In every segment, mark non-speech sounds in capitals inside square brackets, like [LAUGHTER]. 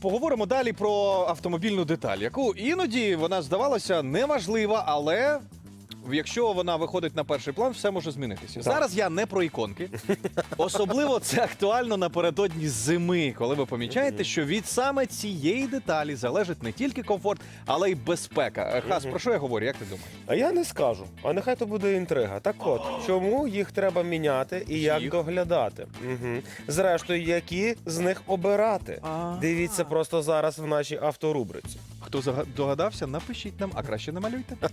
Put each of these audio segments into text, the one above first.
поговоримо далі про автомобільну деталь, яку іноді вона здавалася неважлива, але. Якщо вона виходить на перший план, все може змінитися. Зараз я не про іконки. [LAUGHS] Особливо це актуально напередодні зими, коли ви помічаєте, що від саме цієї деталі залежить не тільки комфорт, але й безпека. Е, Хас, про що я говорю? Як ти думаєш? А я не скажу. А нехай то буде інтрига. Так от, чому їх треба міняти і як Їх? доглядати? Угу. Зрештою, які з них обирати? А. Дивіться просто зараз в нашій авторубриці. Хто зага- догадався, напишіть нам, а краще намалюйте. [LAUGHS]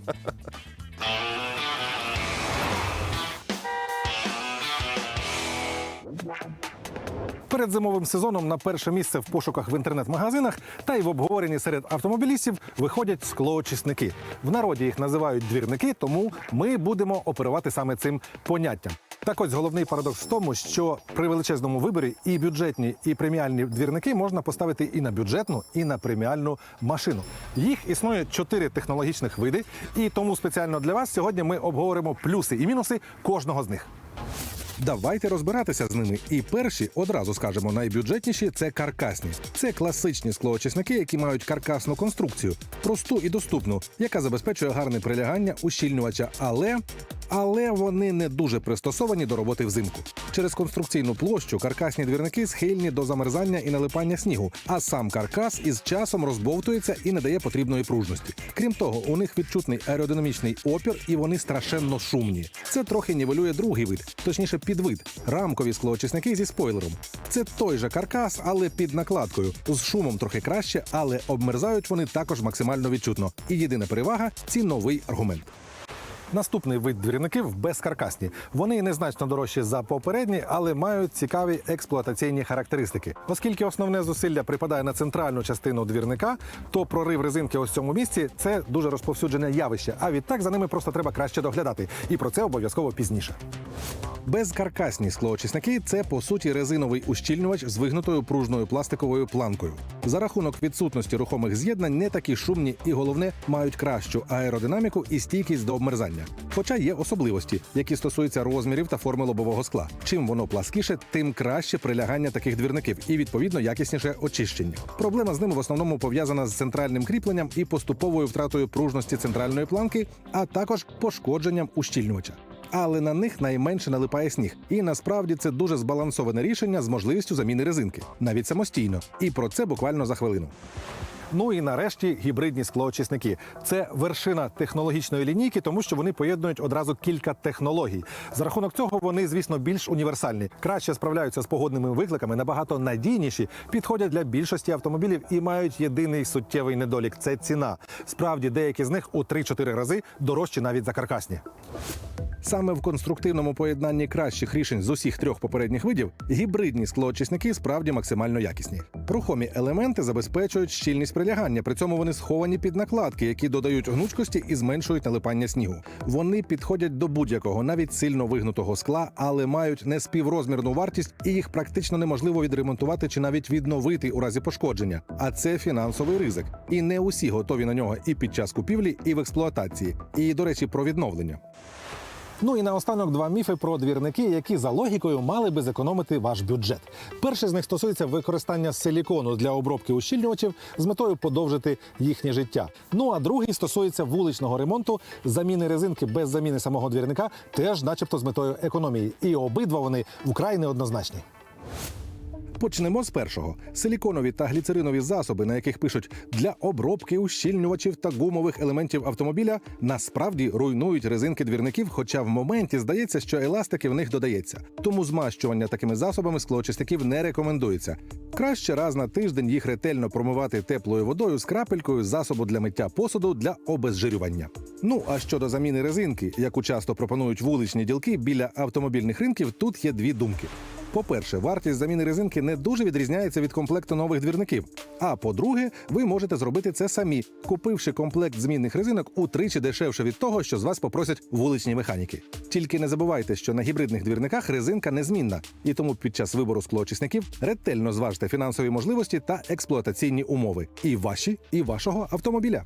Перед зимовим сезоном на перше місце в пошуках в інтернет-магазинах та й в обговоренні серед автомобілістів виходять склоочисники. В народі їх називають двірники, тому ми будемо оперувати саме цим поняттям. Так ось головний парадокс в тому, що при величезному виборі і бюджетні, і преміальні двірники можна поставити і на бюджетну, і на преміальну машину. Їх існує чотири технологічних види, і тому спеціально для вас сьогодні ми обговоримо плюси і мінуси кожного з них. Давайте розбиратися з ними. І перші одразу скажемо найбюджетніші це каркасні. Це класичні склоочисники, які мають каркасну конструкцію, просту і доступну, яка забезпечує гарне прилягання ущільнювача, але. Але вони не дуже пристосовані до роботи взимку. Через конструкційну площу каркасні двірники схильні до замерзання і налипання снігу, а сам каркас із часом розбовтується і не дає потрібної пружності. Крім того, у них відчутний аеродинамічний опір, і вони страшенно шумні. Це трохи нівелює другий вид, точніше, підвид рамкові склоочисники зі спойлером. Це той же каркас, але під накладкою. З шумом трохи краще, але обмерзають вони також максимально відчутно. І єдина перевага ціновий аргумент. Наступний вид двірників безкаркасні. Вони незначно дорожчі за попередні, але мають цікаві експлуатаційні характеристики. Оскільки основне зусилля припадає на центральну частину двірника, то прорив резинки ось цьому місці це дуже розповсюджене явище. А відтак за ними просто треба краще доглядати. І про це обов'язково пізніше. Безкаркасні склоочисники це по суті резиновий ущільнювач з вигнутою пружною пластиковою планкою. За рахунок відсутності рухомих з'єднань не такі шумні і головне мають кращу аеродинаміку і стійкість до обмерзання. Хоча є особливості, які стосуються розмірів та форми лобового скла. Чим воно пласкіше, тим краще прилягання таких двірників і відповідно якісніше очищення. Проблема з ними в основному пов'язана з центральним кріпленням і поступовою втратою пружності центральної планки, а також пошкодженням ущільнювача але на них найменше налипає сніг. І насправді це дуже збалансоване рішення з можливістю заміни резинки, навіть самостійно. І про це буквально за хвилину. Ну і нарешті гібридні склоочисники. Це вершина технологічної лінійки, тому що вони поєднують одразу кілька технологій. За рахунок цього вони, звісно, більш універсальні, краще справляються з погодними викликами, набагато надійніші, підходять для більшості автомобілів і мають єдиний суттєвий недолік це ціна. Справді, деякі з них у 3-4 рази дорожчі навіть за каркасні. Саме в конструктивному поєднанні кращих рішень з усіх трьох попередніх видів гібридні склоочисники справді максимально якісні. Рухомі елементи забезпечують щільність прилягання, при цьому вони сховані під накладки, які додають гнучкості і зменшують налипання снігу. Вони підходять до будь-якого, навіть сильно вигнутого скла, але мають неспіврозмірну вартість, і їх практично неможливо відремонтувати чи навіть відновити у разі пошкодження. А це фінансовий ризик. І не усі готові на нього і під час купівлі, і в експлуатації. І, до речі, про відновлення. Ну і наостанок два міфи про двірники, які за логікою мали би зекономити ваш бюджет. Перший з них стосується використання силікону для обробки ущільнювачів з метою подовжити їхнє життя. Ну а другий стосується вуличного ремонту, заміни резинки без заміни самого двірника, теж, начебто, з метою економії. І обидва вони вкрай неоднозначні. Почнемо з першого: силіконові та гліцеринові засоби, на яких пишуть для обробки ущільнювачів та гумових елементів автомобіля, насправді руйнують резинки двірників, хоча в моменті здається, що еластики в них додається. Тому змащування такими засобами склоочисників не рекомендується. Краще раз на тиждень їх ретельно промивати теплою водою з крапелькою засобу для миття посуду для обезжирювання. Ну а щодо заміни резинки, яку часто пропонують вуличні ділки біля автомобільних ринків, тут є дві думки. По-перше, вартість заміни резинки не дуже відрізняється від комплекту нових двірників. А по-друге, ви можете зробити це самі, купивши комплект змінних резинок утричі дешевше від того, що з вас попросять вуличні механіки. Тільки не забувайте, що на гібридних двірниках резинка незмінна, і тому під час вибору склоочисників ретельно зважте фінансові можливості та експлуатаційні умови і ваші, і вашого автомобіля.